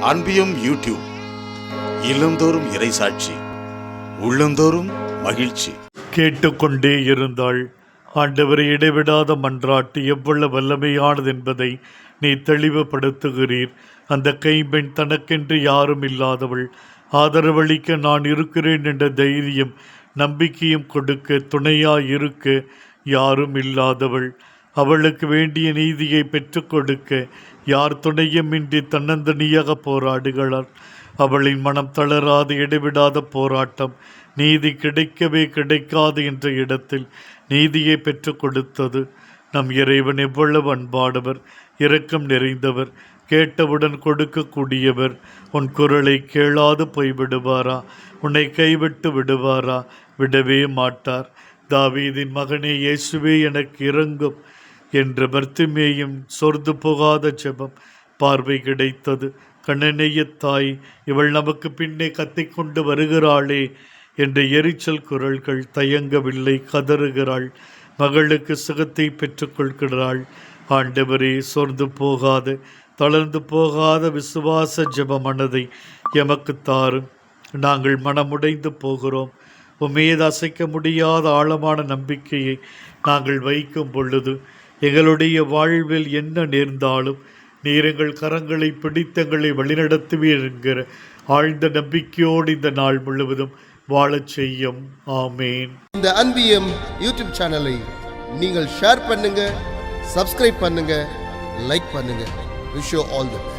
அன்பியும் YouTube இல்லந்தோறும் இறைசாட்சி உள்ளந்தோறும் மகிழ்ச்சி. கேட்டுக்கொண்டே இருந்தாள் ஆண்டவரை இடைவிடாத மன்றாட்டு எவ்வளவு வல்லமையானது என்பதை நீ தெளிவுபடுத்துகிறீர். அந்த கைம்பெண் தனக்கென்று யாரும் இல்லாதவள். ஆதரவளிக்க நான் இருக்கிறேன் என்ற தைரியம் நம்பிக்கையும் கொடுக்க துணையாய் இருக்க யாரும் இல்லாதவள். அவளுக்கு வேண்டிய நீதியை பெற்றுக் கொடுக்க யார் துணையுமின்றி தன்னந்தனியாக போராடுகிறார். அவளின் மனம் தளராது இடைவிடாத போராட்டம். நீதி கிடைக்கவே கிடைக்காது என்ற இடத்தில் நீதியை பெற்றுக் கொடுத்தது. நம் இறைவன் எவ்வளவு அன்பானவர் இரக்கம் நிறைந்தவர் கேட்டவுடன் கொடுக்கக்கூடியவர். உன் குரலை கேளாது போய்விடுவாரா? உன்னை கைவிட்டு விடுவாரா? விடவே மாட்டார். தாவீதின் மகனே இயேசுவே எனக்கு இறங்கும் என்ற பர்த்திமேயும் சொர்ந்து போகாத ஜெபம் பார்வை கிடைத்தது. கண்ணனைய தாய் இவள் நமக்கு பின்னே கத்திக்கொண்டு வருகிறாளே என்ற எரிச்சல் குரல்கள் தயங்கவில்லை கதறுகிறாள். மகளுக்கு சுகத்தை பெற்றுக்கொள்கிறாள் ஆண்டவரே சோர்ந்து போகாத தளர்ந்து போகாத விசுவாச ஜெப மனதை எமக்கு தாரும். நாங்கள் மனமுடைந்து போகிறோம். உம்மீது அசைக்க முடியாத ஆழமான நம்பிக்கையை நாங்கள் வைக்கும் பொழுது எங்களுடைய வாழ்வில் என்ன நேர்ந்தாலும் நீர் எங்கள் கரங்களை பிடித்தங்களை வழிநடத்துவீர் என்கிற ஆழ்ந்த நம்பிக்கையோடு இந்த நாள் முழுவதும் வாழச் செய்யும். ஆமேன். இந்த அன்பியம் யூடியூப் சேனலை நீங்கள் ஷேர் பண்ணுங்க சப்ஸ்கிரைப் பண்ணுங்க லைக் பண்ணுங்க. Wish all the best